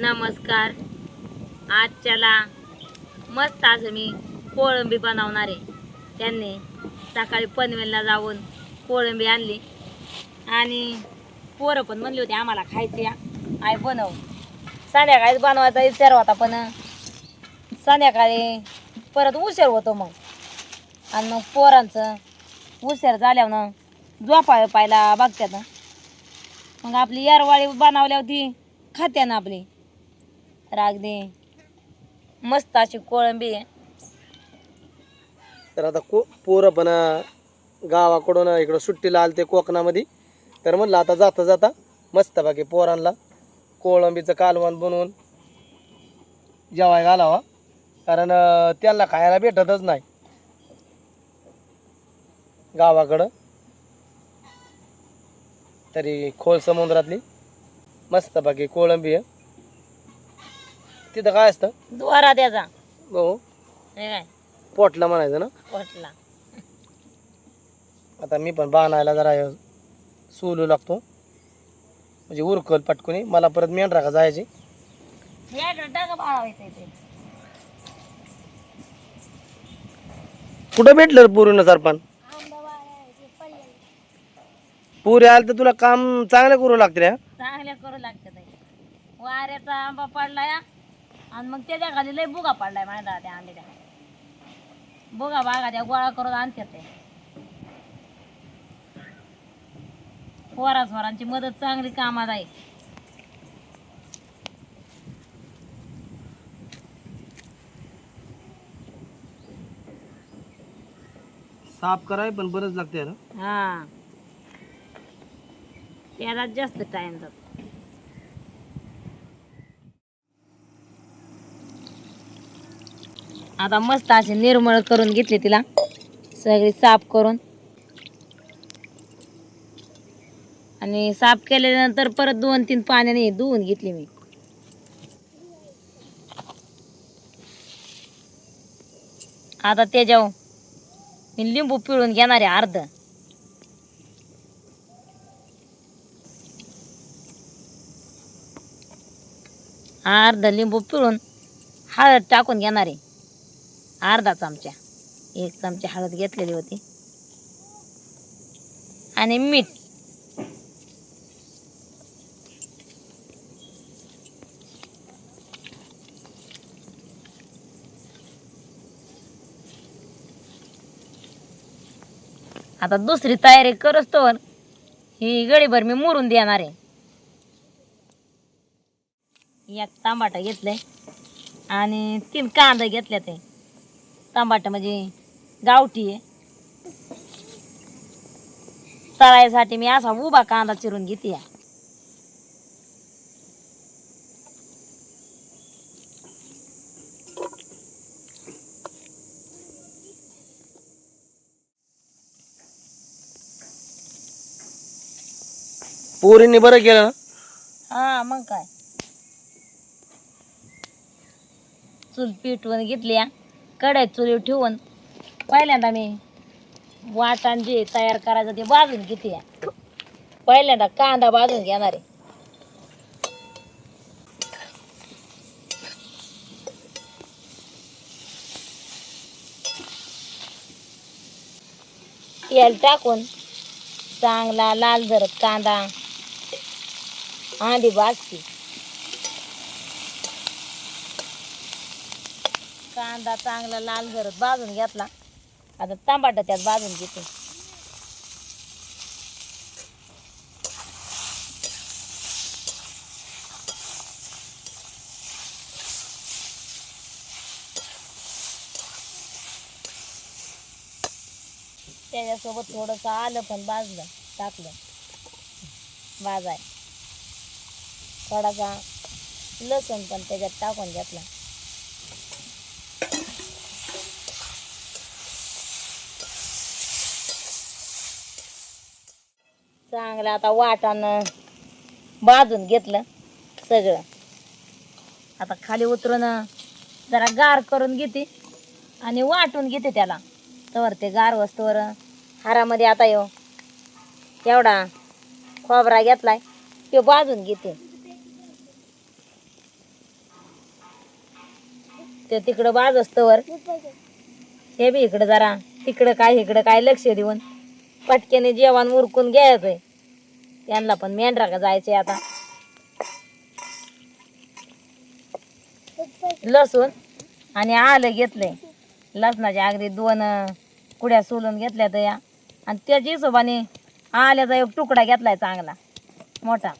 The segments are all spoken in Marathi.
नमस्कार. आजच्याला मस्त आज मी कोळंबी बनवणार आहे. त्यांनी सकाळी पनवेलला जाऊन कोळंबी आणली. आणि पोरं पण म्हणली होती आम्हाला खायची आई बनव. संध्याकाळीच बनवायचा विचार होता पण संध्याकाळी परत उशीर होतो मग. आणि मग पोरांचं उशीर झाल्यावर झोपाय पाहिला बघत्यात मग आपली यारवाळी बनवल्या होती खात्यानं आपली. तर मस्त अशी कोळंबी आहे. तर आता को पोरं पण अं, गावाकडून इकडं सुट्टीला आलते कोकणामध्ये. तर म्हणलं आता जाता जाता मस्त बाकी पोरांना कोळंबीचं कालवण बनवून जेवाय घालावा. कारण अं, त्यांना खायला भेटतच नाही. गावाकडं. तरी खोल समुद्रातली मस्त बाकी कोळंबी आहे. तिथं काय असतं? द्वारा त्याचा. हो. हे काय? पोटला म्हणायचं ना? वाटला आता मी पण बाणायला जरा सोलू लागतो. म्हणजे उरकल पटकुनी. मला परत मेंढरा का जायची? टाका बाळावायचं इथे कुठं भेटलं रे पुरीनं सरपण? पुरी आलं तर तुला काम चांगलं करू लागते रे चांगल्या करू लागतात हे. वाऱ्याचा आंबा पडलाय आणि मग त्याच्याखाली लय बुगा पडलाय माझ्या त्या आंब्याच्या बुगा बागा त्या गोळा करून आणतात ते. पोरा स्वरांची मदत चांगली कामात आहे. साफ कराय पण बरंच लागते ना? हा. त्याला जास्त टाइम जातो. आता मस्त अशी निर्मळ करून घेतली तिला. सगळी साफ करून. आणि साफ केल्यानंतर परत दोन तीन पाण्याने धुवून घेतली मी. आता त्याच्यावर मी लिंबू पिळून घेणार आहे अर्ध. अर्ध लिंबू पिळून हळद टाकून घेणार आहे. अर्धा चमचा. एक चमचा हळद घेतलेली होती. आणि मीठ. आता दुसरी तयारी करच तर ही गडीभर मी मुरून देणार आहे. एक टमाटा घेतलंय आणि तीन कांदा घेतल्या ते टमाटा म्हणजे गावठी आहे. तळायसाठी मी असा उभा कांदा चिरून घेते पोरींनी बरं केलं ना? हा मग काय? चूल पिटवून घेतली हा. चुलीवर ठेवून पहिल्यांदा मी वाटण जे तयार करायचं ते भाजून घेते आहे पहिल्यांदा कांदा भाजून घेणार आहे तेल टाकून चांगला लाल जरत कांदा आधी भाजते कांदा चांगला लाल जरत भाजून घेतला. आता तांबाट त्यात भाजून घेते. त्याच्यासोबत थोडंसं आलं पण भाजलं टाकलं. भाजाय. थोडासा लसूण पण त्याच्यात टाकून घेतला. चांगलं आता वाटानं भाजून घेतलं सगळं. आता खाली उतरून जरा गार करून घेते आणि वाटून घेते त्याला. तर ते गार वस्तूवर हारामध्ये आता येऊ एवढा खोबरा घेतलाय तो भाजून घेते. ते तिकडं बाजस्तवर हे बी इकडं जरा तिकडं काय इकडं काय लक्ष देऊन पटक्याने जेवण उरकून घ्यायचंय. त्यांना पण मेंढरा का जायचे आता? लसूण आणि आलं घेतलंय. लसणाच्या अगदी दोन कुड्या सोलून घेतल्या तर आणि त्याच्या हिशोबाने आल्याचा एक तुकडा घेतलाय चांगला. मोठा.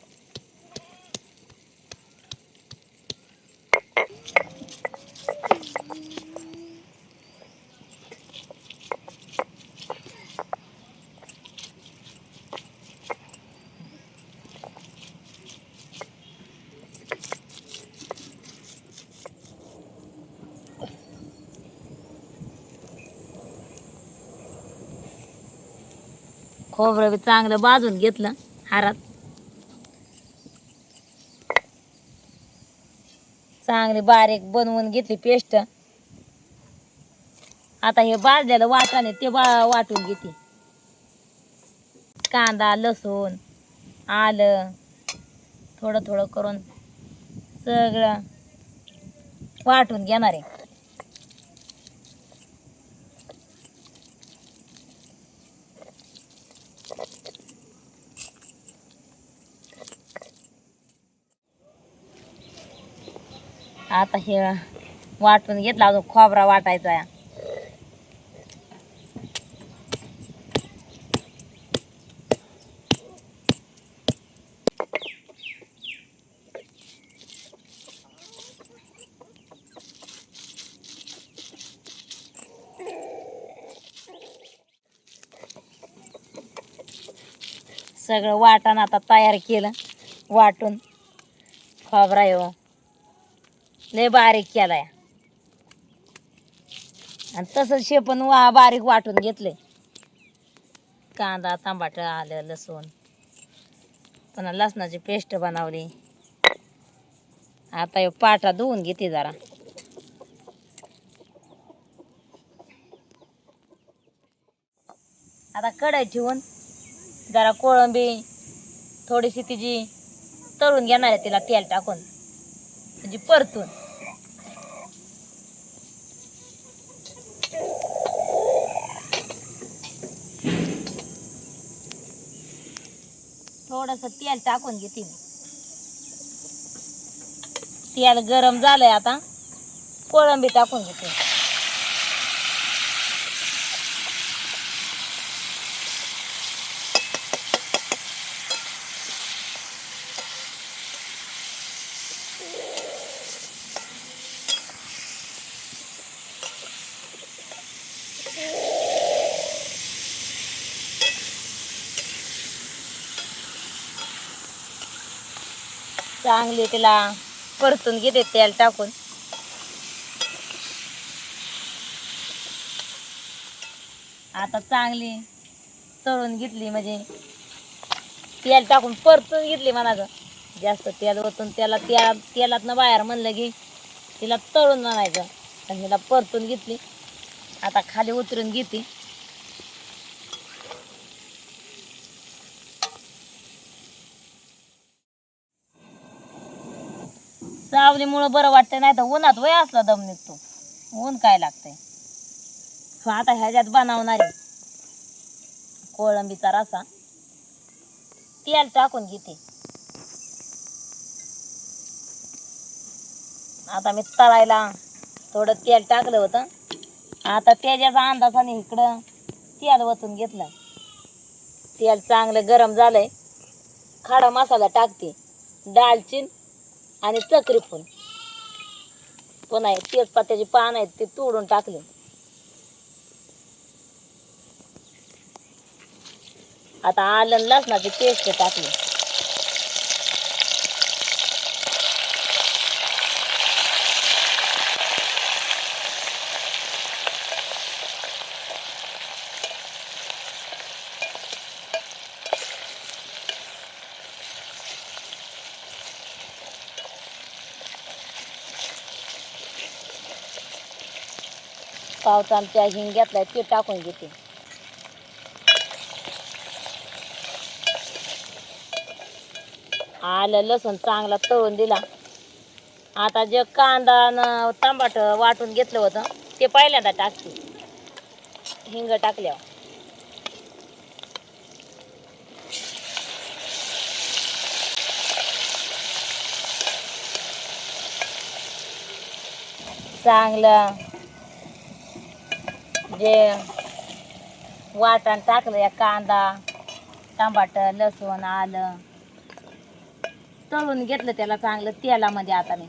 खोबरं बी चांगलं भाजून घेतलं हारात. चांगली बारीक बनवून घेतली पेस्ट आता हे भाजलेलं वाटाणे ते बा वाटून घेते. कांदा लसूण आलं थोडं थोडं करून सगळं वाटून घेणार आहे. आता हे वाटून घेतला अजून खोबरा वाटायचा या सगळं वाटण आता तयार केलं वाटून खोबरा येऊ लय बारीक केलाय. आणि तसंच शेपण वा बारीक वाटून घेतले कांदा तांबाट आलं लसूण. पुन्हा लसणाची पेस्ट बनवली. आता हे पाटा धुवून घेते जरा. आता कढाई ठेवून जरा कोळंबी थोडीशी तिची तळून घेणार आहे तिला तेल टाकून. म्हणजे परतून. थोडस तेल टाकून घेते मी. तेल गरम झालंय आता. कोळंबी टाकून घेते. चांगली तिला. परतून घेते तेल टाकून. आता चांगली तळून घेतली म्हणजे तेल टाकून परतून घेतली म्हणाचं जास्त तेल ओतून त्याला त्या तेलातनं बाहेर म्हणलं की तिला तळून म्हणायचं. आणि तिला परतून घेतली. आता खाली उतरून घेते. सावलीमुळं बरं वाटतं नाही तर उन्हात वय असला दम निघतो. ऊन काय लागतंय? हो, आता ह्याच्यात बनवणार आहे. कोळंबीचा रसा. तेल टाकून घेते. आता मी तळायला थोडं तेल टाकलं होतं. आता त्याच्याचा अंदाजाने इकडं तेल वचून घेतलं तेल चांगलं गरम झालंय. खडा मसाला टाकते. दालचीन आणि चक्री फूल पण आहे तेजपात्याची पान आहेत ते तोडून टाकले. आता आलं आणि लसणाची पेस्ट टाकली. पाव चमचा हिंग घेतलाय ते टाकून घेते. आलं लसूण चांगला तळून दिला. आता जे कांदा न तांबाट वाटून घेतलं होतं ते पहिल्यांदा टाकते. हिंग टाकल्यावर. चांगलं. जे वाटण टाकलं या कांदा टमाट लसूण आलं. तळून घेतलं त्याला चांगलं तेलामध्ये आता मी.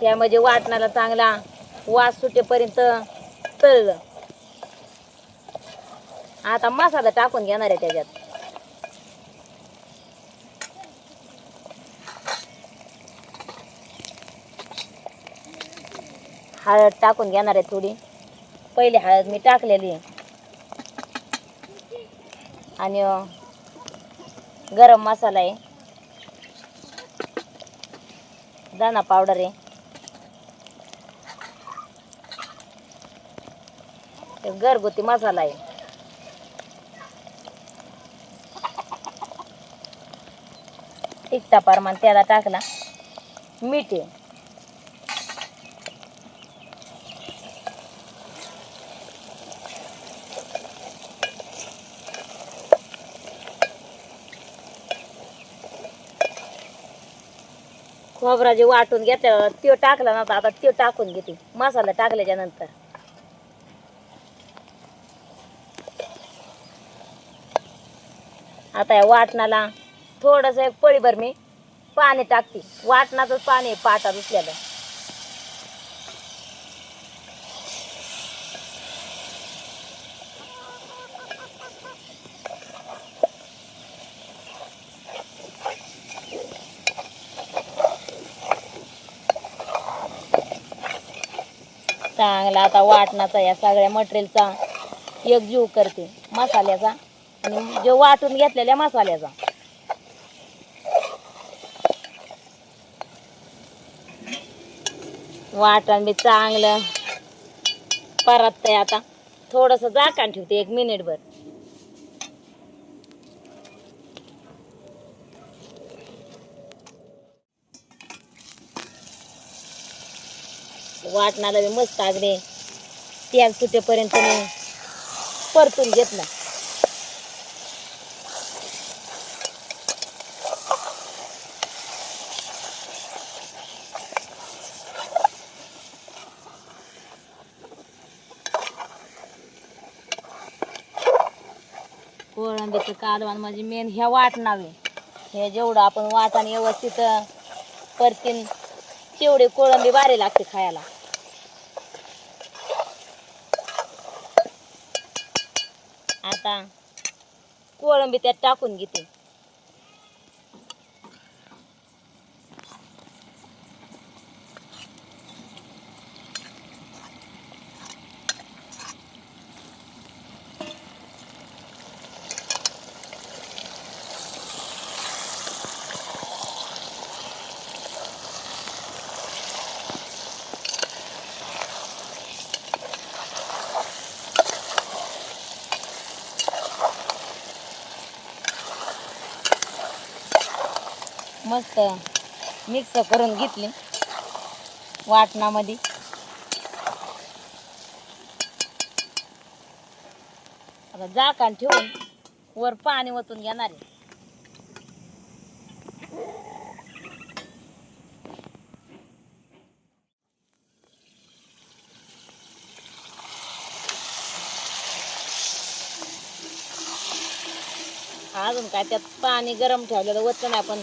त्यामध्ये वाटणाला चांगला वास सुटेपर्यंत तळलं. आता मसाला टाकून घेणार आहे त्याच्यात. हळद टाकून घेणार आहे थोडी. पहिली हळद मी टाकलेली. आहे आणि गरम मसाला आहे. दाना पावडर आहे. घरगुती मसाला आहे. तिखटा प्रमाण त्याला टाकला. मीठ आहे. खोबरा जे वाटून घेतलं त्यो टाकला नव्हता आता त्यो टाकून घेते. मसाला टाकल्याच्या नंतर. आता या वाटणाला थोडस एक पळीभर मी पाणी टाकते. वाटणाचंच पाणी आहे पाटा दुसल्याला चांगला आता वाटणाचा या सगळ्या मटेरियलचा एक जीव करते. मसाल्याचा. आणि जो वाटून घेतलेल्या मसाल्याचा. वाटण बी चांगलं. परततंय आता थोडस झाकण ठेवते एक मिनिट वाटणाला बी मस्त अगदी त्याग सुटेपर्यंत मी परतून घेतला कोळंबीचं कालवण म्हणजे मेन ह्या वाटणावे. हे जेवढं आपण वाटण व्यवस्थित परतीन तेवढे कोळंबी भारी लागते खायला. आता कोळंबी त्यात टाकून घेते. मस्त मिक्स करून घेतली. वाटणामध्ये. आता झाकण ठेवून वर पाणी ओतून घेणार आहे. अजून काय त्यात पाणी गरम ठेवलेलं वचन पण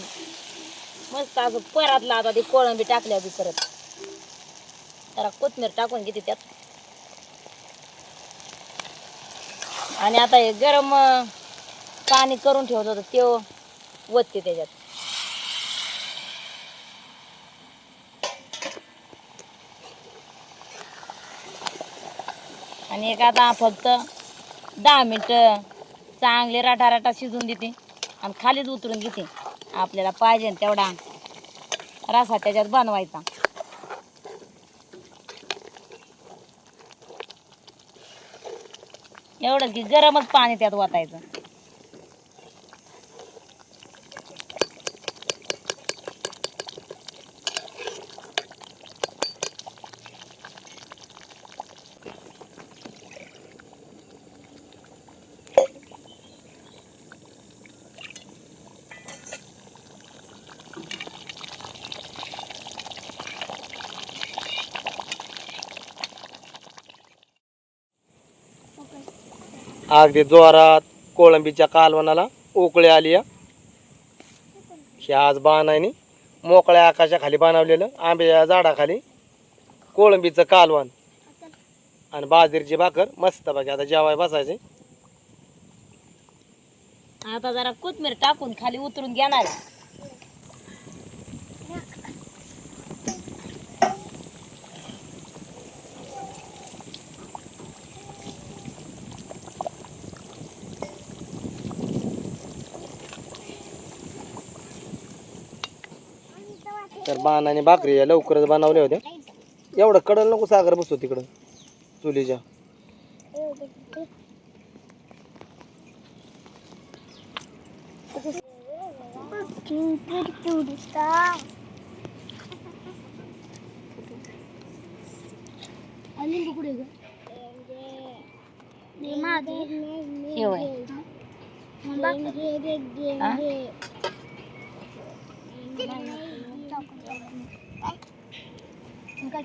मस्त असं परातला आता ते कोळंबी टाकल्या बी परत. जरा कोथमीर टाकून घेते त्यात. आणि आता हे गरम पाणी करून ठेवत होतं ते वतते त्याच्यात. आणि एक आता फक्त दहा मिनटं चांगले राटा राटा शिजून देते आणि खालीच उतरून घेते. आपल्याला पाहिजे तेवढा रसा त्याच्यात बनवायचा. एवढं की गरमच पाणी त्यात ओतायचं. अगदी जोरात कोळंबीच्या कालवणाला उकळे आली या. हे आज बाणाने मोकळ्या आकाशाखाली बनवलेलं आंब्याच्या झाडाखाली कोळंबीचं कालवण. आणि बाजरीची भाकर मस्त बघा आता जेवाय बसायचे. आता जरा कोथमीर टाकून खाली उतरून घेणार तर बाण आणि भाकरी या लवकरच बनवल्या होत्या. एवढं कडल नको सागर बसतो तिकडं. चुलीच्या. हे होय. हा? सागर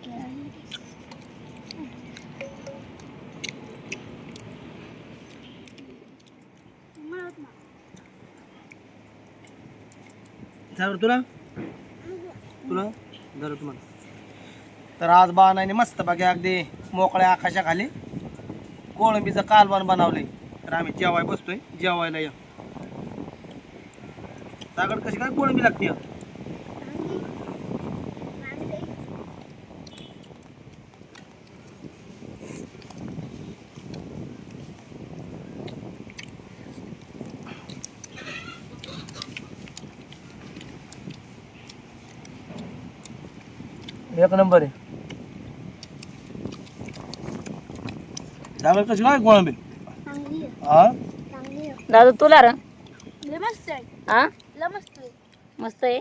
तुला? तुला? झालं तुम्हाला. तर आज बाणाने मस्त बाकी अगदी मोकळ्या आकाशाखाली कोळंबीचं कालवण बनवलंय. तर आम्ही जेवाय बसतोय. जेवायला या. सागर कशी काय कोळंबी लागते? एक नंबर आहे. सागर कशी काय कोळंबी हा? दादा तुला र हा? मस्त आहे?